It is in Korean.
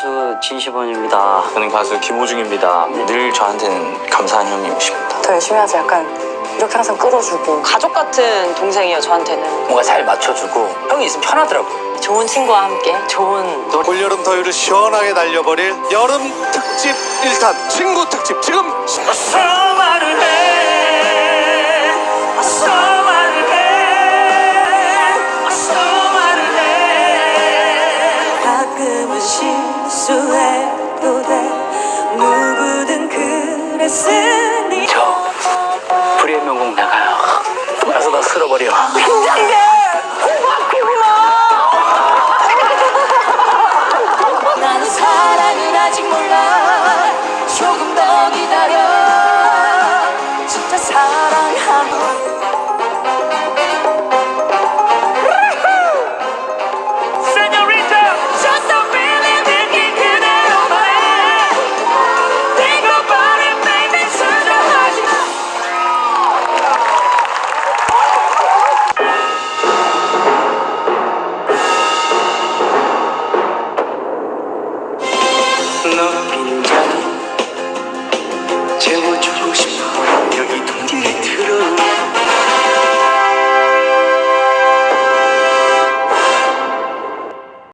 가수 진시범입니다. 저는 가수 김호중입니다. 늘 저한테는 감사한 형님이십니다. 더 열심히 하자 약간 이렇게 항상 끌어주고 가족 같은 동생이에요 저한테는 뭔가 잘 맞춰주고 형이 있으면 편하더라고요. 좋은 친구와 함께 좋은 노래 올여름 더위를 시원하게 날려버릴 여름 특집 1탄 친구 특집 지금 어서 실수해도 돼. 누구든 그랬으니. 저 불의 명곡 나가요. 가서 다 쓸어버려. 긴장돼 호박구나. 난 사랑은 진짜 사랑하고. no